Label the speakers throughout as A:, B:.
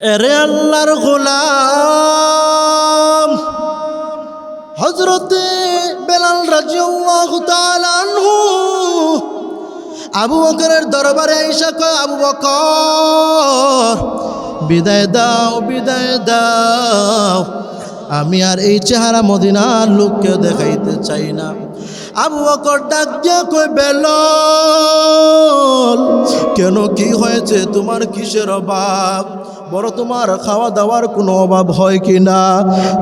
A: এরে আল্লাহর গোলাম। হজরতে বেলাল আনহু আবু বকরের দরবারে আইসা কয়, আবু বকর, বিদায় দাও বিদায় দাও। আমি আর এই চেহারা মদিনার লোককে দেখাইতে চাই না। আবু বকর ডাক দিয়া কই বেলাল, কেন কি হয়েছে? তোমার কিসের অভাব? বড় তোমার খাওয়া দাওয়ার কোনো অভাব হয় কি না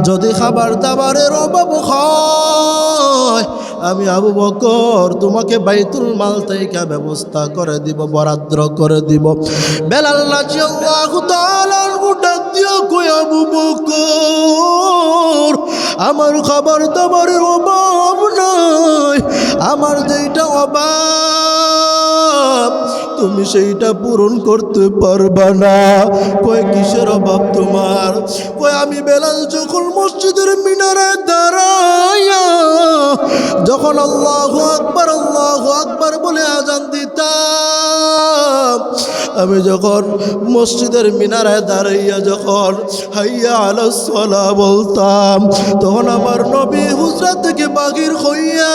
A: যদি খাবার দাবারের অভাব হয়, আমি আবু বকর তোমাকে বাইতুল মাল থেকে ব্যবস্থা করে দিব বরাদ্র করে দিব। বেলাল আবু আমার খাবার দাবারের অভাব নাই, আমার যেটা অভাব তুমি সেইটা পূরণ করতে পারবা না। কয়, কিসের অভাব তোমার? কয়, আমি বেলাল যখন মসজিদের মিনারে দাঁড়াইয়া, যখন আল্লাহ আকবার আল্লাহ আকবার বলে আজান দিতাম, আমি যখন মসজিদের মিনারায় দাঁড়াইয়া যখন হাইয়া আলসলা বলতাম, তখন আমার নবী হুজরা থেকে বাগির হইয়া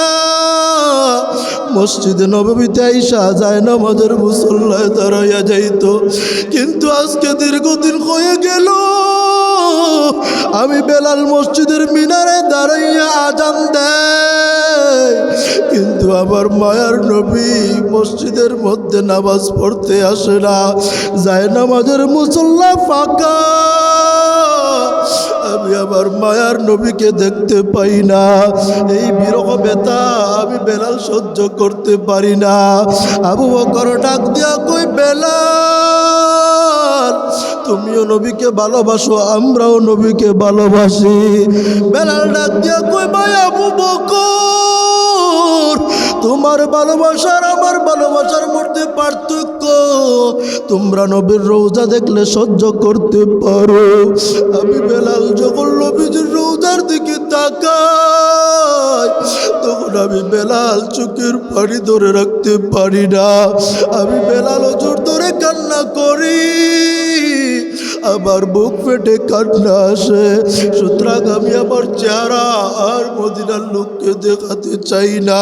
A: মসজিদে নবমীতে আইসা যায় নামাজের মুসল্লায় দাঁড়াইয়া যাইত। কিন্তু আজকে দীর্ঘদিন হয়ে গেল। আমি বেলাল মসজিদের মিনারে দাঁড়াইয়া আজান দেয়। কিন্তু আমার মায়ার নবী মসজিদের মধ্যে নামাজ পড়তে আসে না। যায় নামাজের মুসল্লা ফাঁকা। আমি আমার মায়ার নবীকে দেখতে পাই না। এই বিরহ বেতা আমি বেলাল সহ্য করতে পারি না। আবু বকর ডাক দিয়া কই বেলাল, তুমিও নবীকে ভালোবাসো, আমরাও নবীকে ভালোবাসি। বেলাল ডাক দিয়া কই ভাই আবু বকর তোমার ভালোবাসার, আমার ভালোবাসার মধ্যে পার্থক্য। তোমরা নবীর রোজা দেখলে সহ্য করতে পারো। আমি বেলাল যখন নবীজির রোজার দিকে তাকাই, তখন আমি বেলাল চোখের পানি ধরে রাখতে পারি না। আমি বেলাল জোর ধরে কান্না করি। আমার বুক ফেটে কান্না আসে। সুতরাং আমি আমার চেহারা আর মদিনার লোককে দেখাতে চাই না।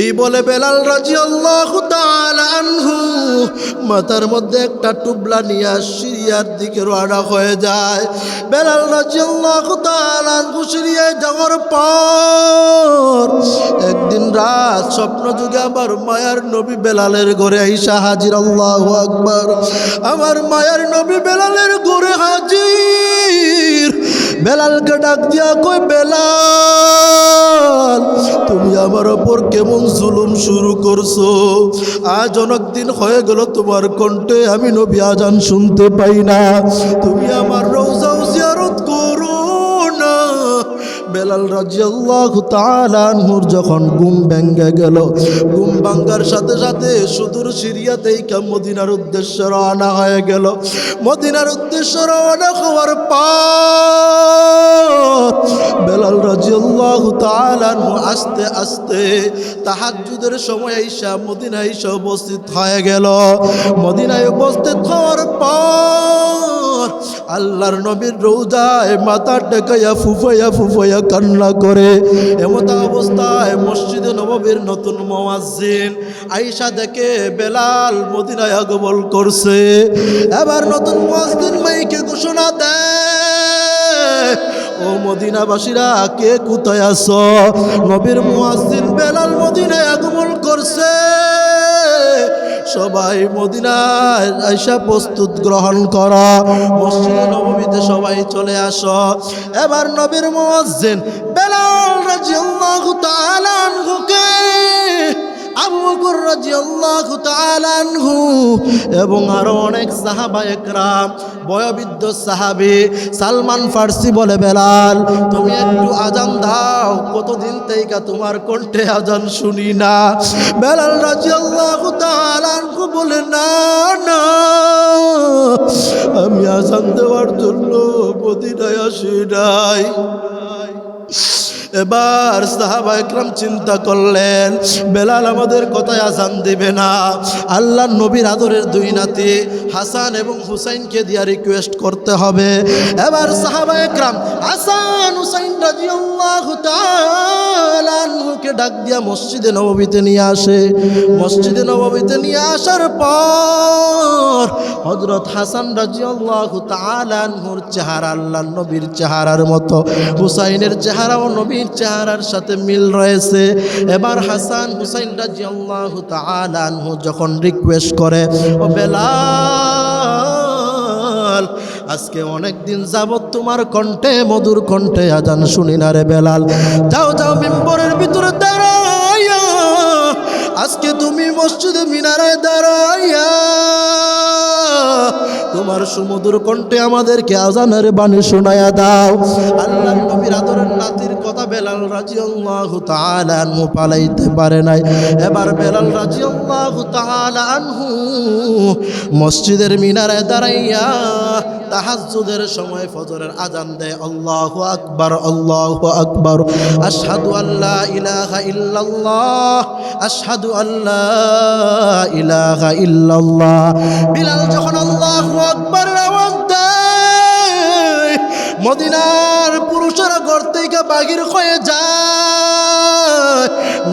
A: এই বলে বেলাল রাজি আল্লাহ আনহু, মাথার মধ্যে একটা টুবলা নিয়ে সিরিয়ার দিকে রওনা হয়ে যায়। বেলাল রাজি আল্লাহ আনহু সিরিয়ায় যাওয়ার পর একদিন রাত স্বপ্ন যুগে আমার মায়ার নবী বেলালের ঘরে আইসা হাজির, আল্লাহ আকবার। আমার মায়ার নবী বেলালের ঘরে হাজির। বেলালকে ডাক দিয়া কই বেলাল, তুমি আমার ওপর কেমন জুলুম শুরু করছ? আজ অনেক দিন হয়ে গেল তোমার কণ্ঠে, আমি নবী আজান শুনতে পাই না। তুমি আমার বেলাল রাজিয়াল্লাহ তালানহুর যখন ঘুম ভেঙ্গে গেল, ঘুম ভাঙ্গার সাথে সাথে সুদূর সিরিয়াতেই মদিনার উদ্দেশ্যে রওনা হয়ে গেল। মদিনার উদ্দেশ্যে রওনা হওয়ার পর বেলাল রাজিয়াল্লাহ তালানহু আস্তে আস্তে তাহাজ্জুদের সময় আইসা মদিনায় এসে উপস্থিত হয়ে গেল। মদিনায় উপস্থিত হওয়ার পর আল্লাহর নবীর রৌজায় মাথা টেকাইয়া ফুফাইয়া ফুফাইয়া কান্না করে। এমত অবস্থায় মসজিদে নববীর নতুন মোয়াজ্জিন আইসা দেখে বেলাল মদিনায় আগমন করছে। এবার নতুন মোয়াজ্জিন মাইকে ঘোষণা দেয়, ও মদিনাবাসীরা, কে কোথায় আছো? নবীর মুয়াজ্জিন বেলাল মদিনায় আগমন করছে। সবাই মদিনায় আইসা প্রস্তুত গ্রহণ কর। মসজিদে নবমীতে সবাই চলে আস। এবার নবীর মসজিদ বেলাল রাদিয়াল্লাহু তাআলা আনহুকে আবু বকর রাদিয়াল্লাহু তাআলা আনহু এবং আরও অনেক সাহাবা একরাম, বয়োবৃদ্ধ সাহাবী সালমান ফার্সি বলে, বেলাল, তুমি একটু আজান দাও, কতদিন থেকে তোমার কণ্ঠে আজান শুনি না। বেলাল রাদিয়াল্লাহু তাআলা আনহু বলে, না না, আমি আজান দেওয়ার জন্য মদিনায় আসি নাই। এবার সাহাবা একরাম চিন্তা করলেন, বেলাল আমাদের কথায় আজান দিবে না। আল্লাহ নবীর আদরের দুই নাতি হাসান এবং হুসাইনকে দিয়া রিকোয়েস্ট করতে হবে। এবার সাহাবা একরাম হাসান হুসাইন রাজিয়াল্লাহু তাআলা ডাক দিয়া মসজিদে নববীতে নিয়ে আসে। মসজিদে নববীতে নিয়ে আসার পর হজরত হাসান রাজিয়াল্লাহু তাআলা আনহুর চেহারা আল্লাহ নবীর চেহারার মতো, হুসাইনের চেহারা ও নবীর চেহারার সাথে মিল রয়েছে। এবার হাসান হুসাইন রাজিয়াল্লাহু তাআলা আনহু যখন রিকোয়েস্ট করে, ও বেলাল, আজকে অনেক দিন যাবত তোমার কণ্ঠে, মধুর কণ্ঠে আজান শুনি না রে বেলাল। যাও যাও মেম্বরের ভিতরে দাঁড়াইয়া আজকে তুমি মসজিদে মিনারে দাঁড়াইয়া তোমার সুমধুর কণ্ঠে আমাদেরকে আজানের বাণী শোনায়া দাও। আল্লাহ নবীর আদরের নাতির কথা বেলাল রাজিয়াল্লাহু তাআলা আনহু পালাইতে পারে নাই। এবার বেলাল রাজিয়াল্লাহু তাআলা আনহু মসজিদের মিনারে দাঁড়াইয়া তাহাজ্জুদের সময় ফজরের আজান দেয়। আল্লাহু আকবার আল্লাহু আকবার। আশহাদু আল্লা ইলাহা ইল্লাল্লাহ, আশহাদু আল্লা ইলাহা ইল্লাল্লাহ। বিলাল যখন আল্লাহু আকবার আওয়াজ দেয়। মদিনার পুরুষেরা ঘর বাগির হয়ে যায়।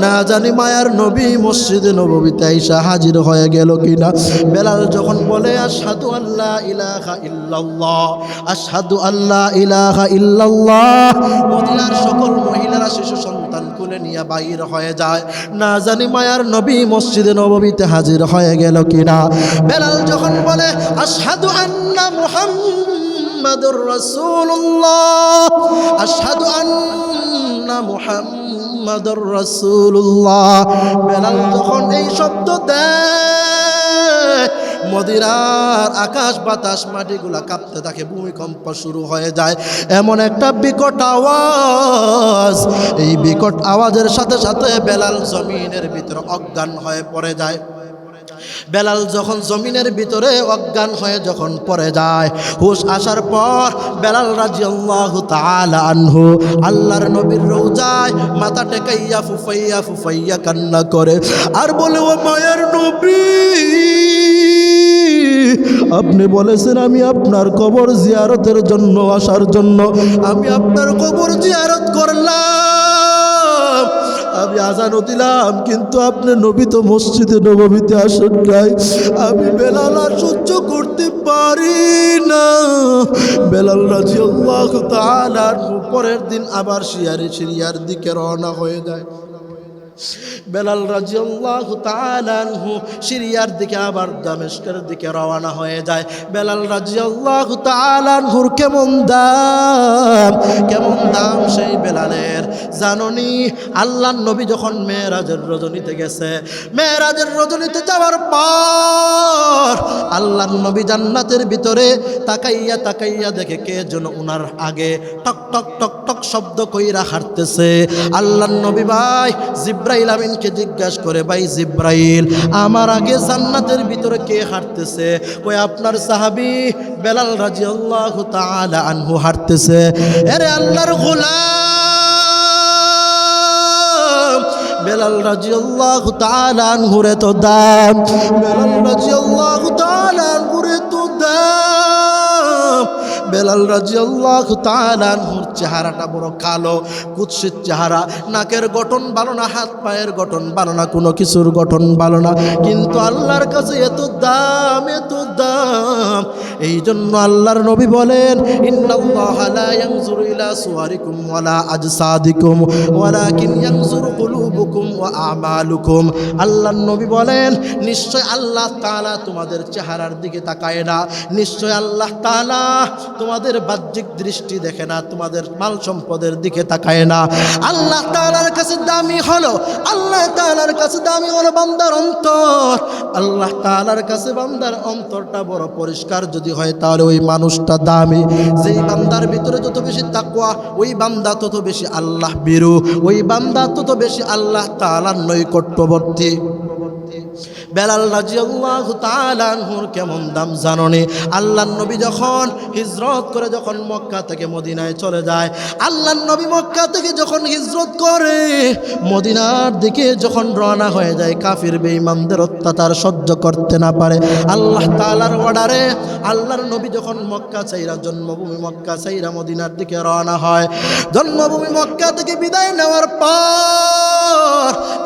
A: না জানি মায়ার নবী মসজিদে নবীতে আইসা হাজির হয়ে গেল কিনা। বেলাল যখন বলে, আশহাদু আল্লাহ ইলাহা ইল্লাল্লাহ, আশহাদু আল্লাহ ইলাহা ইল্লাল্লাহ, মদিনার সকল মহিলারা শিশু সন্তান কুলে নিয়ে বাইর হয়ে যায়। না জানি মায়ার নবী মসজিদে নববীতে হাজির হয়ে গেল কিনা। বেলাল যখন বলে, আশহাদু আন্না মুহাম্মাদুর রাসূলুল্লাহ। আশহাদু আন্না মুহাম্মাদুর রাসূলুল্লাহ। বেলাল যখন এই শব্দ দেয় মদিরার আকাশ বাতাস মাটিগুলা কাঁপতে থাকে, ভূমিকম্প শুরু হয়ে যায়। এমন একটা বিকট আওয়াজ। এই বিকট আওয়াজের সাথে সাথে বেলাল জমিনের ভিতরে অজ্ঞান হয়ে পড়ে যায়। বেলাল যখন জমিনের ভিতরে অজ্ঞান হয়ে যখন পড়ে যায়, হুশ আসার পর বেলাল রাজিয়াল্লাহু তাআলা আনহু আল্লাহর নবীর রওজায় মাথা টেকাইয়া ফুফাইয়া ফুফাইয়া কান্না করে, আর বলে, ও মায়ের নবী, আপনি বলেছেন আমি আপনার কবর জিয়ারতের জন্য, আসার জন্য, আমি আপনার কবর জিয়ারত করলাম। আজানও দিলাম কিন্তু আপনি নবী তো মসজিদে নবমীতে আসেন নাই। আমি বেলাল আর সহ্য করতে পারি না। বেলাল রাজি আল্লাহ পরের দিন আবার শিয়ারে সিরিয়ার দিকে রওনা হয়ে যায়। বেলাল রাজিয়াল্লাহু তাআলা আনহু সিরিয়ার দিকে আবার দামেস্কের দিকে রওনা হয়ে যায়। বেলাল রাজিয়াল্লাহু তাআলা আনহুর কেমন দাম? কেমন দাম সেই বেলালের? জাননি? আল্লাহর নবী যখন মেয়েরাজের রজনীতে গেছে, মেয়েরাজের রজনীতে যাওয়ার পর আল্লাহর নবী জান্নাতের ভিতরে তাকাইয়া তাকাইয়া দেখে কে যেন উনার আগে টক টক টক টক শব্দ কইরা হাঁটতেছে। আল্লাহর নবী ভাই জিব্রাইল আমিনকে জিজ্ঞাসা করে, ভাই জিব্রাইল, আমার আগে জান্নাতের ভিতরে কে হাঁটতেছে? ওই আপনার সাহাবি বেলাল রাজি আল্লাহ তালা আনহু হাঁটতেছে। আরে আল্লাহর গোলাম, বেলাল রাজি আল্লাহ তালা আনহুরে তো দাম। বেলাল রাজি তাআলা বেলাল রাজিয়াল্লাহু তাআলা আনহুর চেহারাটা বড় কালো, কুৎসিত চেহারা। নাকের গঠন ভালো না, হাত পায়ের গঠন ভালো না, কোনো কিছুর গঠন ভালো না। কিন্তু আল্লাহর কাছে এত দাম এত দাম। এই জন্য আল্লাহর নবী বলেন, ইন্নাল্লাহা লা ইয়ানজুরু ইলা সুওয়ারিকুম ওয়ালা আজসাদিকুম, ওয়ালাকিন ইয়ানজুরু কুলুবুকুম ওয়া আমালুকুম। আল্লাহর নবী বলেন, নিশ্চয় আল্লাহ তালা তোমাদের চেহারার দিকে তাকায় না। নিশ্চয় আল্লাহ তাআলা তোমাদের বাহ্যিক দৃষ্টি দেখে না, তোমাদের মাল সম্পদের দিকে তাকায় না। আল্লাহ তালার কাছে দামি হলো, আল্লাহ তাআলার কাছে দামি হলো বান্দার অন্তর। আল্লাহ তাআলার কাছে বান্দার অন্তরটা বড় পরিষ্কার যদি হয়, তাহলে ওই মানুষটা দামি। যেই বান্দার ভিতরে যত বেশি তাকুয়া ওই বান্দা তত বেশি আল্লাহ বিরু ওই বান্দা তত বেশি আল্লাহ তাআলার নৈকট্যবর্তী। বেলাল রাজিয়াল্লাহু তাআলা আনহুর কেমন দাম জাননি। আল্লাহর নবী যখন হিজরত করে যখন মক্কা থেকে মদিনায় চলে যায়, আল্লাহর নবী মক্কা থেকে যখন হিজরত করে, মদিনার দিকে যখন রওনা হয়ে যায়, কাফির বেঈমানদের অত্যাচার সহ্য করতে না পারে। আল্লাহ তাআলার অর্ডারে আল্লাহর নবী যখন মক্কা চাইরা জন্মভূমি মক্কা চাইরা মদিনার দিকে রওনা হয়, জন্মভূমি মক্কা থেকে বিদায় নেওয়ার পর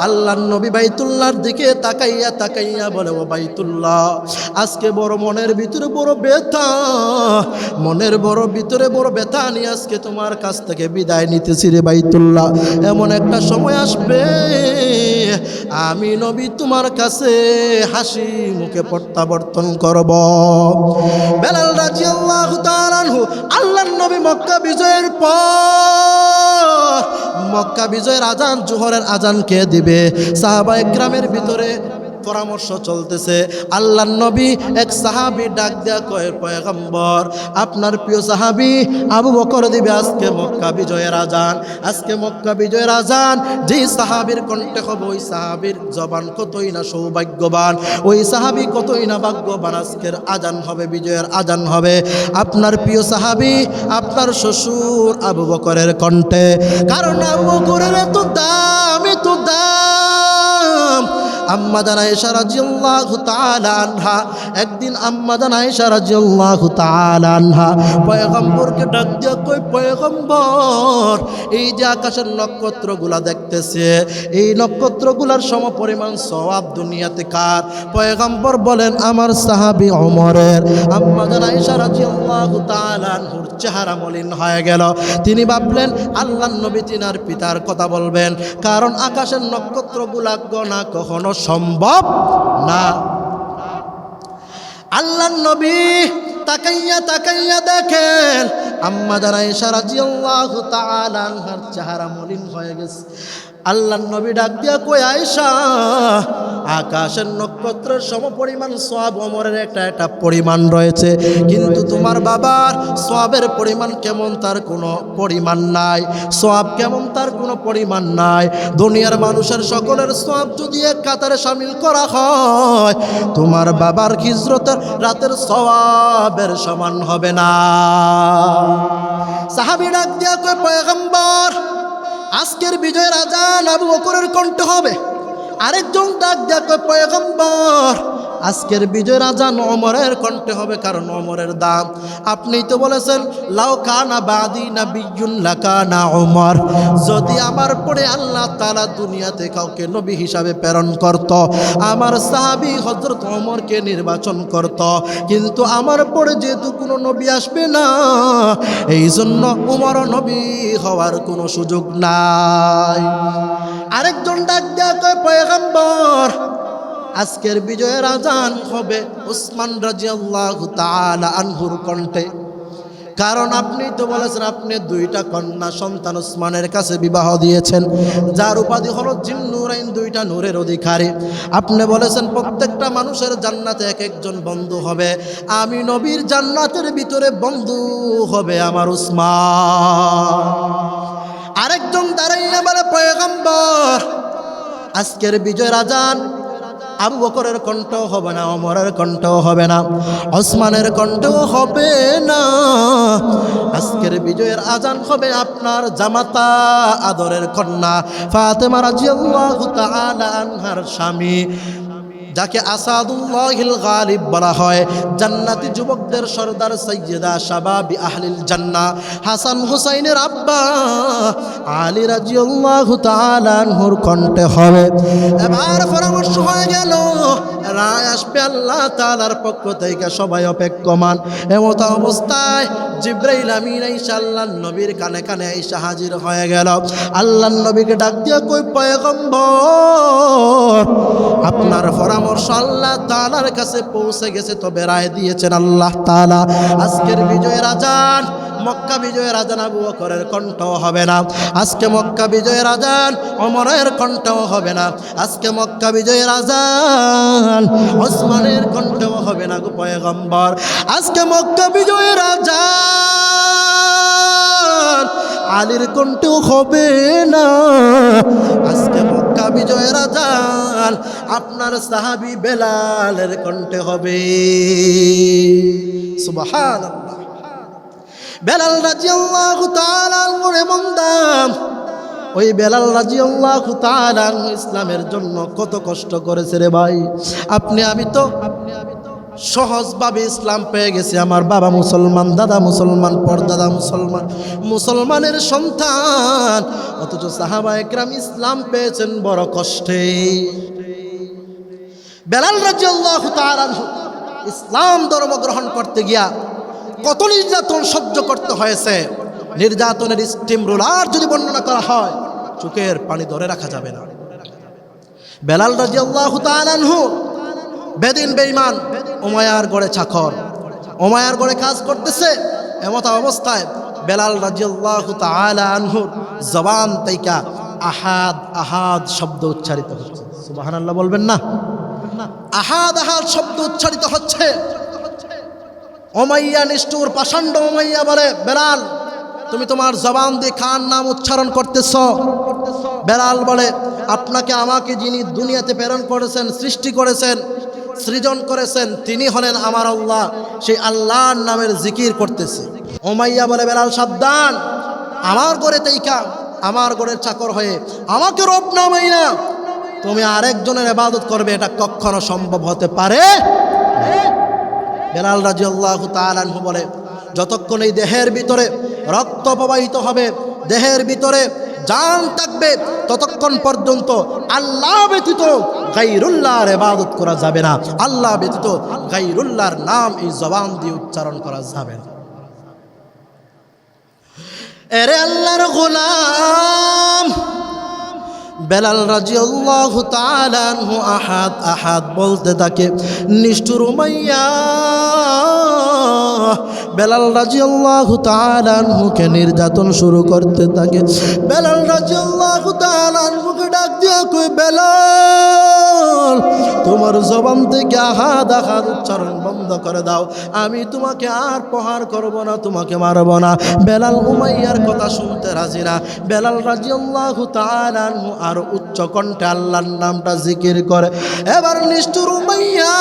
A: আল্লাহর নবী বাইতুল্লাহর দিকে তাকাইয়া তাকাইয়া বলে, ও বাইতুল্লাহ, আজকে বড় মনের ভিতরে বড় ব্যথা। মনের বড় ভিতরে বড় ব্যথা নিয়ে আজকে তোমার কাছ থেকে বিদায় নিতেছি রে বাইতুল্লাহ। এমন একটা সময় আসবে, আমি নবী তোমার কাছে হাসি মুখে প্রত্যাবর্তন করব। বেলাল রাজি আল্লাহ আল্লাহ নবী মক্কা বিজয়ের পর মক্কা বিজয়ের আজান জোহরের আজানকে দিবে? সাহাবা গ্রামের ভিতরে পরামর্শ চলতেছে। আল্লাহ নবী এক সাহাবি ডাক দেয়া কয়, পয়গম্বর, আপনার প্রিয় সাহাবি আবু বকর দিবে আজকে মক্কা বিজয়ের আজান। আজকে মক্কা বিজয়ের আজান যেই সাহাবির কণ্ঠে হবে, ওই সাহাবির জবান কতই না সৌভাগ্যবান, ওই সাহাবি কতই না ভাগ্যবান, আজকের আজান হবে, বিজয়ের আজান হবে। আপনার প্রিয় সাহাবি, আপনার শ্বশুর আবু বকরের কণ্ঠে। কারণ আবু বকরের এত দাম তো দাম। আম্মা জান আয়েশা রাদিয়াল্লাহু তাআলা আনহা, একদিন আনহা কই এই যে আকাশের নক্ষত্রগুলা দেখতেছে, এই নক্ষত্রগুলার সম পরিমাণ সওয়াব দুনিয়াতে কার? পয়গম্বর বলেন, আমার সাহাবী ওমরের। আম্মা জান আয়েশা রাদিয়াল্লাহু তাআলা আনহুর চেহারা মলিন হয়ে গেল। তিনি ভাবলেন, আল্লাহর নবী তিনার পিতার কথা বলবেন, কারণ আকাশের নক্ষত্রগুলা গণা কখনো সম্ভব না। আল্লাহ নবী তাকাইয়া তাকাইয়া দেখেন, আম্মা দারাইশা রাজিয়াল্লাহু জিয়াল্লাহু তাআলা আনহার চেহারা মলিন হয়ে গেছে। আল্লাহর নবী ডাক দিয়া কই আয়সা আকাশের নক্ষত্রের সম পরিমাণ সব অমরের একটা একটা পরিমাণ রয়েছে। কিন্তু তোমার বাবার সবের পরিমাণ কেমন তার কোনো পরিমাণ নাই। সব কেমন তার কোনো পরিমাণ নাই। দুনিয়ার মানুষের সকলের সব যদি এক কাতারে সামিল করা হয়, তোমার বাবার হিজরতের রাতের সওয়াবের সমান হবে না। সাহাবি ডাক দিয়া কয়, পয়গম্বর আজকের বিজয় রাজা আবু বকরের কণ্ঠ হবে। আরেকজন ডাক দেখো পয়গম্বর। আজকের বিজয়ের আজান অমরের কণ্ঠে হবে কারণ অমরের দাম। আপনি তো বলেছেন, লাউ কানা বাদি না বিজুন লাকানা অমর যদি আমার পরে আল্লাহ তালা দুনিয়াতে কাউকে নবী হিসাবে প্রেরণ করত, আমার সাহাবি হজরত অমরকে নির্বাচন করত। কিন্তু আমার পরে যেহেতু কোনো নবী আসবে না এই জন্য উমর নবী হওয়ার কোনো সুযোগ নাই। আরেকজন ডাক দেয়া কয়, পয়গম্বর আজকের বিজয়ের আজান হবে উসমান রাজিয়াল্লাহু তাআলা আনহুর কণ্ঠে। কারণ আপনি তো বলেছেন, আপনি দুইটা কন্যা সন্তান উসমানের কাছে বিবাহ দিয়েছেন। যার উপাধি হলো জিন্নুরাইন দুইটা নূরের অধিকারী। আপনি বলেছেন, প্রত্যেকটা মানুষের জান্নাতে এক একজন বন্ধু হবে। আমি নবীর জান্নাতের ভিতরে বন্ধু হবে আমার উসমান। আরেকজন দাঁড়াইয়া বলে, পয়গম্বর, আজকের বিজয় রাজান আবু বকরের কণ্ঠ হবে না অমরের কণ্ঠ হবে না, ওসমানের কণ্ঠ হবে না। আজকের বিজয়ের আজান হবে আপনার জামাতা আদরের কন্যা ফাতেমা রাজিয়াল্লাহু তাআলা আনহার স্বামী। যাকে আসাদুল্লাহিল গালিব বলা হয়, জান্নাতি যুবকদের সর্দার সৈয়দা শাবাবি আহলিল জান্না হাসান হুসাইনের আব্বা আলী রাজিউল্লাহ তাআলার কণ্ঠে হবে। এবার পরামর্শ হয়ে গেল রায় আসবে আল্লাহ তালার পক্ষ থেকে সবাই অপেক্ষমান। এমত অবস্থায় জিব্রাইল আমিন আইসা আল্লাহ নবীর কানে কানে আইসা হাজির হয়ে গেল। আল্লাহ নবীকে ডাক দিয়া কই, পয়গম্বর, আপনার পরামর্শ আল্লাহ তালার কাছে পৌঁছে গেছে তবে রায় দিয়েছেন আল্লাহ তালা আজকের বিজয়ের রাজান, মক্কা বিজয়ের আজান আবু বকরের কণ্ঠ হবে না। আজকে মক্কা বিজয়ের আজান অমরের কণ্ঠ হবে না। আজকে মক্কা বিজয়ের আজান ওসমানের কণ্ঠ হবে না গো পয়গম্বর। আজকে মক্কা বিজয়ের আজান আলীর কণ্ঠেও হবে না। আজকে মক্কা বিজয়ের আজান আপনার সাহাবি বেলালের কণ্ঠে হবে। সুবহানাল্লাহ। বেলাল রাজিয়াল্লাহু তাআলা মনে মন দাম। ওই বেলাল রাজিয়াল্লাহু তাআলা ইসলামের জন্য কত কষ্ট করেছে রে ভাই। আপনি, আমি তো আপনি আমি তো সহজভাবে ইসলাম পেয়ে গেছি। আমার বাবা মুসলমান, দাদা মুসলমান, পরদাদা মুসলমান, মুসলমানের সন্তান। অথচ সাহাবা একরাম ইসলাম পেয়েছেন বড় কষ্টে। বেলাল রাজিয়াল্লাহু তাআলা ইসলাম ধর্ম গ্রহণ করতে গিয়া কত নির্যাতন সহ্য করতে হয়েছে। নির্যাতনের স্টিম রোলার যদি বর্ণনা করা হয়, চোখের পানি ধরে রাখা যাবে না। বেলাল রাজিয়াল্লাহু তাআলাহু বেদিন বেঈমান ওমায়ার গড়ে চাকর। ওমায়ার গড়ে কাজ করতেছে, এমত অবস্থায় বেলাল রাজিয়াল্লাহু তাআলা আনহুর জবান তাইকা আহাদ আহাদ শব্দ উচ্চারিত হচ্ছে। সুবহানাল্লাহ বলবেন না? আহাদ আহাদ শব্দ উচ্চারিত হচ্ছে। ওমাইয়া নিষ্ঠুর পাষাণ্ড ওমাইয়া বলে, বেলাল তুমি তোমার জবান দিয়ে খান নাম উচ্চারণ করতেছ? বেলাল বলে, আপনাকে আমাকে যিনি দুনিয়াতে প্রেরণ করেছেন, সৃষ্টি করেছেন, সৃজন করেছেন, তিনি হলেন আমার আল্লাহ। সেই আল্লাহর নামের জিকির করতেছে। ওমাইয়া বলে বেলাল সাবধান। আমার গড়ে তেইকা, আমার গড়ের চাকর হয়ে। আমাকে রব নামাই না। তুমি আরেকজনের এবাদত করবে, এটা কখনো সম্ভব হতে পারে বেলাল রাজি আল্লাহ তালানহু বলে যতক্ষণ এই দেহের ভিতরে রক্ত প্রবাহিত হবে, দেহের ভিতরে জান থাকবে, ততক্ষণ পর্যন্ত আল্লাহ ব্যতীত গাইরুল্লাহর এবাদত করা যাবে না। আল্লাহ ব্যতীত গাইরুল্লাহর নাম এই জবান দিয়ে উচ্চারণ করা যাবে না। এরে আল্লাহর গোলাম বেলাল রাজি আল্লাহ তালানহু আহাদ আহাদ বলতে থাকে, নিষ্ঠুর উমাইয়া, বেলাল রাজি আল্লাহ তালানহুকে নির্যাতন শুরু করতে থাকে। বেলাল রাজি আল্লাহ তালানহুকে ডাক দিয়া বেলাল, তোমার জবান থেকে আহাদ আহাদ উচ্চারণ বন্ধ করে দাও। আমি তোমাকে আর প্রহার করব না, তোমাকে মারব না। বেলাল উমাইয়ার কথা শুনতে রাজি না। বেলাল রাজি আল্লাহ তালানহু আর উচ্চ কণ্ঠে আল্লাহর নামটা জিকির করে। এবার নিষ্ঠুর উমাইয়া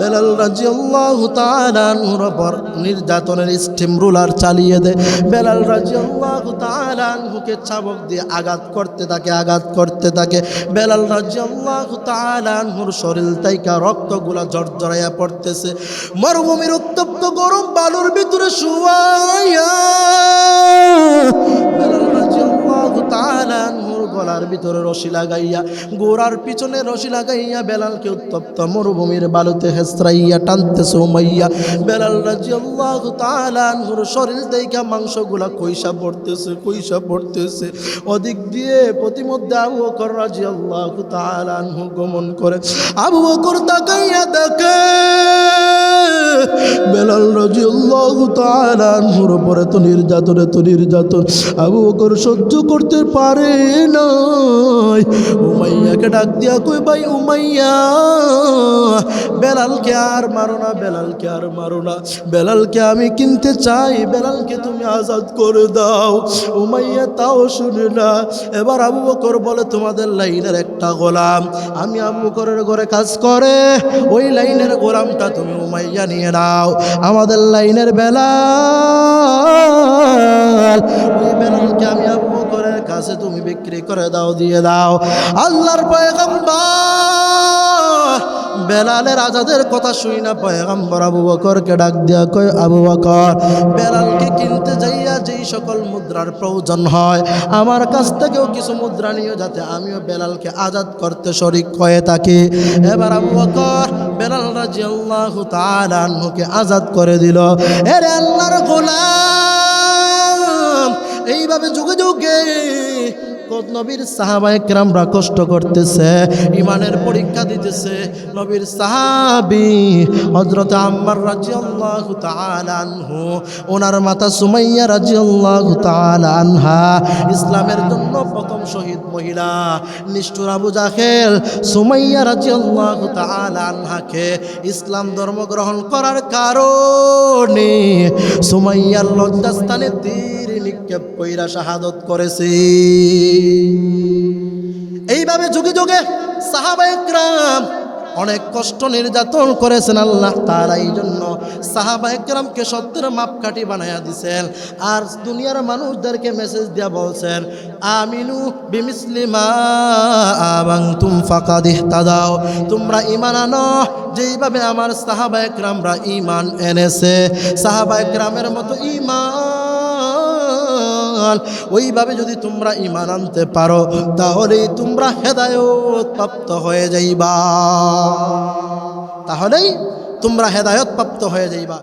A: বেলাল রাজি আল্লাহ ওপর নির্যাতনের স্টিম রুলার চালিয়ে দেয়। বেলাল রাজি তালানহুকে চাবক দিয়ে আঘাত করতে থাকে, আঘাত করতে থাকে। বেলাল রাজি আল্লাহ তালানহুর শরীর তাইকা রক্তগুলা জর্জরাইয়া পড়তেছে। মরুভূমির উত্তপ্ত গরম বালুর ভিতরে শুয়াইয়া বেলাল রাজি আল্লাহ গলার ভিতরে রশি লাগাইয়া গোড়ার পিছনে রশি লাগাইয়া বেলালকে উত্তপ্ত মরুভূমির বালুতে হেসরাইয়া টানতেছে উমাইয়া বেলাল তালানহুর শরীর মাংসগুলা পড়তেছে পড়তেছে। দিয়ে প্রতিমধ্যে আবু বকর রাজি আল্লাহ তালানহু গমন করে, আবু বকর তাকাইয়া দেখে। বেলাল রাজি আল্লাহ তালানহুর উপরে তো নির্যাতন নির্যাতন। আবু বকর সহ্য করতে পারে নাই। উমাইয়াকে ডাক দিয়া কই ভাই উমাইয়া, বেলালকে আর মারো না, বেলালকে আর মারো না। বেলালকে আমি কিনতে চাই, বেলালকে তুমি আজাদ করে দাও। উমাইয়া তাও শুনে না। এবার আবু বকর বলে, তোমাদের লাইনের একটা গোলাম। আমি আবু বকরের ঘরে কাজ করে, ওই লাইনের গোলামটা তুমি উমাইয়া নিয়ে নাও। আমাদের লাইনের বেলাল, ওই বেলালকে আমি আবু কাছে তুমি বিক্রি করে দাও, দিয়ে দাও। আল্লাহর পয়গম্বর, বেলালের আজাদের কথা শুই না, পয়গম্বর আবু বকরকে ডাক দিয়া কয়, আবু বকর, বেলালকে কিনতে যাইয়া যেই সকল মুদ্রার প্রয়োজন হয়, আমার কাছ থেকেও কিছু মুদ্রা নিয়ে যাতে আমিও বেলালকে আজাদ করতে শরিক হয়ে থাকি। এবার আবু বকর, বেলাল রাজি আল্লাহ তালানহুকে আজাদ করে দিল। এরে আল্লাহর গোলাম, এইভাবে যুগে যুগে নবীর সাহাবায়ে কেরামরা কষ্ট করতেছে ইমানের পরীক্ষা দিতেছে। নবীর সাহাবি হজরত আম্মার রাজিয়াল্লাহু তাআলা আনহু, ওনার মাতা সুমাইয়া রাজিয়াল্লাহু তাআলা আনহা, ইসলামের জন্য প্রথম শহীদ মহিলা। নিষ্ঠুর আবু জাহেল সুমাইয়া রাজিয়াল্লাহু তাআলা আনহাকে ইসলাম ধর্ম গ্রহণ করার কারণে সুমাইয়ার লজ্জাস্থানে তীর নিক্ষেপ কইরা শাহাদত করেছে। এইভাবে যুগে যুগে সাহাবাইকরাম অনেক কষ্ট নির্যাতন করেছেন আল্লাহ তারা, এই জন্য সাহাবাইকরামকে সত্যের মাপকাঠি বানাইয়া দিছেন। আর দুনিয়ার মানুষদেরকে মেসেজ দিয়া বলছেন, আমিনু বিমিসলিমা তুম ফাঁকা দাও তোমরা ইমান আনো, যেইভাবে আমার সাহাবাইকরামরা ইমান এনেছে। সাহাবাইকরামের মতো ইমান ওইভাবে যদি তোমরা ইমান আনতে পারো, তাহলেই তোমরা হেদায়ত প্রাপ্ত হয়ে যাইবা। তাহলেই তোমরা হেদায়ত প্রাপ্ত হয়ে যাইবা।